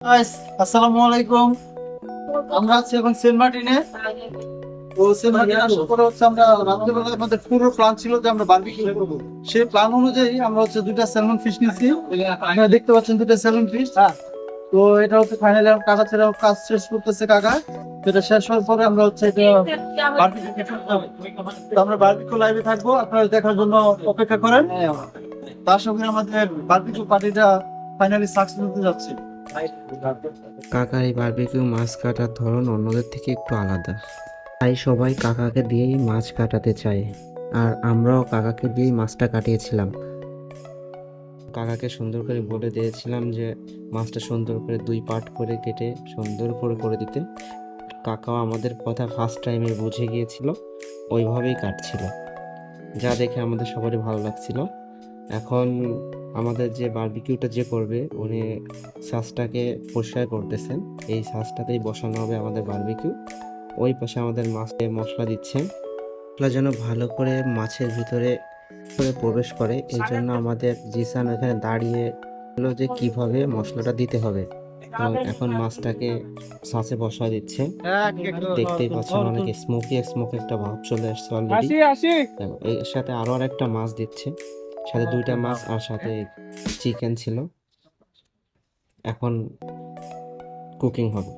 আসসালামু আলাইকুম। আমরা আছি এখন সেন্ট মার্টিনে। তো সেন্ট মার্টিনে আসার পরে হচ্ছে আমরা রাত্রেবেলা আমাদের পুরো প্ল্যান ছিল যে আমরা বারবিকিউ করব। সেই প্ল্যান অনুযায়ী আমরা হচ্ছে দুইটা স্যালমন ফিশ নিয়েছি। আপনারা দেখতে পাচ্ছেন দুইটা স্যালমন ফিশ তো এটা হচ্ছে ফাইনালি কাকা কাজ শেষ করতেছে কাকা। এটা শেষ হওয়ার পরে আমরা হচ্ছে এটা তো আমরা বারবিকিউ লাইভে থাকব। আপনারা দেখার জন্য অপেক্ষা করেন। তার সঙ্গে আমাদের বারবিকিউ পার্টিটা ফাইনালি সাকসেস হতে যাচ্ছে। কাকার এই বারবিকিউ মাছ কাটার ধরন অন্যদের থেকে একটু আলাদা। তাই সবাই কাকাকে দিয়েই মাছ কাটাতে চায়। আর আমরাও কাকাকে দিয়েই মাছটা কাটিয়েছিলাম। কাকাকে সুন্দর করে বলে দিয়েছিলাম যে, মাছটা সুন্দর করে দুই পার্ট করে কেটে সুন্দর করে করে দিতে। কাকাও আমাদের কথা ফার্স্ট টাইমে বুঝে গিয়েছিল, ওইভাবেই কাটছিল। যা দেখে আমাদের সবারই ভালো লাগছিল। এখন আমাদের যে বারবিকিউটা যে করবে উনি সাসটাকে পরিষ্কার করতেছেন। এই সাসটাতেই বসানো হবে আমাদের বারবিকিউ। ওই পাশে আমাদের মাছে মশলা দিচ্ছেন। মশলা যেন ভালো করে মাছের ভিতরে করে প্রবেশ করে এই জন্য আমাদের জিসান ওখানে দাঁড়িয়ে হলো যে কীভাবে মশলাটা দিতে হবে। এখন মাছটাকে সাসে বসা দিচ্ছে। দেখতেই পাচ্ছেন অনেক স্মোকি স্মোকি একটা ভাব চলে আসছে অলরেডি এর সাথে আরও আরেকটা মাছ দিচ্ছে। সাথে দুইটা মাছ আর সাথে চিকেন ছিল। এখন কুকিং হবে।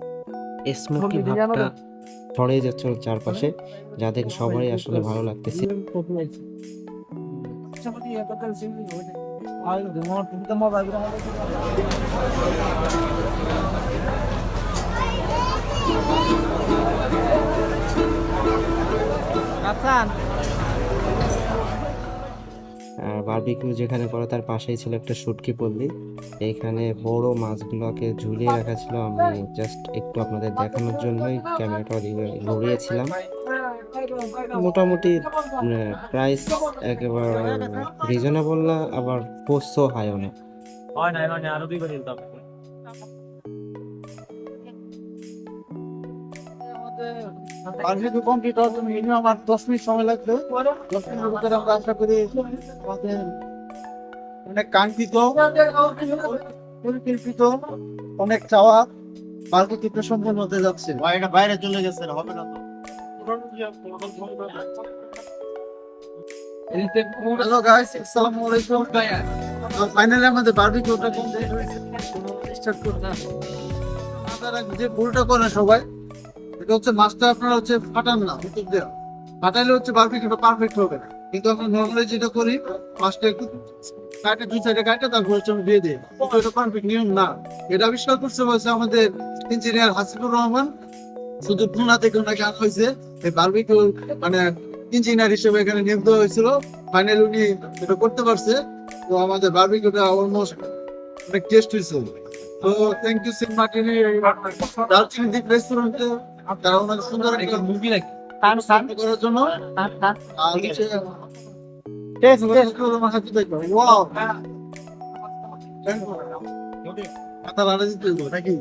স্মোকি ভাবটা ছড়িয়ে যাচ্ছে চারপাশে যা দেখে সবারই আসলে ভালো লাগতেছে। আর বারবিকিউ যেখানে করা তার পাশেই ছিল একটা শুটকি পল্লি। এইখানে বড় মাছগুলোকে ঝুলিয়ে রাখা ছিল। আমি জাস্ট একটু আপনাদের দেখানোর জন্যই ক্যামেরাটা ঘুরিয়েছিলাম মোটামুটি প্রাইস একেবারে রিজনেবল না, আবার পোস্ত হাইও না বারবিকিউ কমপ্লিট হওয়ার জন্য মিনিমাম আর দশ মিনিট সময় লাগবে। দশ মিনিটের ভিতরে আমরা আশা করি আমাদের অনেক কাঙ্ক্ষিত পরিকল্পিত অনেক চাওয়া বারবিকিউটা সম্পন্ন হতে যাচ্ছে। বাইরে বাইরে চলে গেছে হবে না তো। হ্যালো গাইস আসসালামু আলাইকুম। ফাইনালি আমাদের বারবিকিউটা কমপ্লিট হয়েছে। স্টার্ট করতে আপনারা যে ভুলটা করেন সবাই এটা হচ্ছে মাছটা আপনারা হচ্ছে ফাটান না ভিতর দিয়ে। ফাটাইলে হচ্ছে বারবিকিউটা পারফেক্ট হবে না। কিন্তু আমরা নর্মালি যেটা করি, মাছটা একটু কাটে দুই সাইডে কাটে, তারপর হচ্ছে আমরা দিয়ে দিই। এটা পারফেক্ট নিয়ম না। এটা আবিষ্কার করছে হচ্ছে আমাদের ইঞ্জিনিয়ার হাসিবুর রহমান। শুধু খুলনা থেকে ওনাকে আনা হয়েছে। এই বারবিকিউ মানে ইঞ্জিনিয়ার হিসেবে এখানে নিয়োগ দেওয়া হয়েছিল। ফাইনাল উনি এটা করতে পারছে। তো আমাদের বারবিকিউটা অলমোস্ট অনেক টেস্ট হয়েছে। তো থ্যাংক ইউ সেন্ট মার্টিনের দার্জিলিং দ্বীপ রেস্টুরেন্টে তারা ওনাকে সুন্দর একটা মুভি নাকি? করার জন্য। আর হচ্ছে টেস্ট টেস্ট করে আমার হাতে দেখো ওয়াও মাথা ভালো দিতে হইবো, নাকি?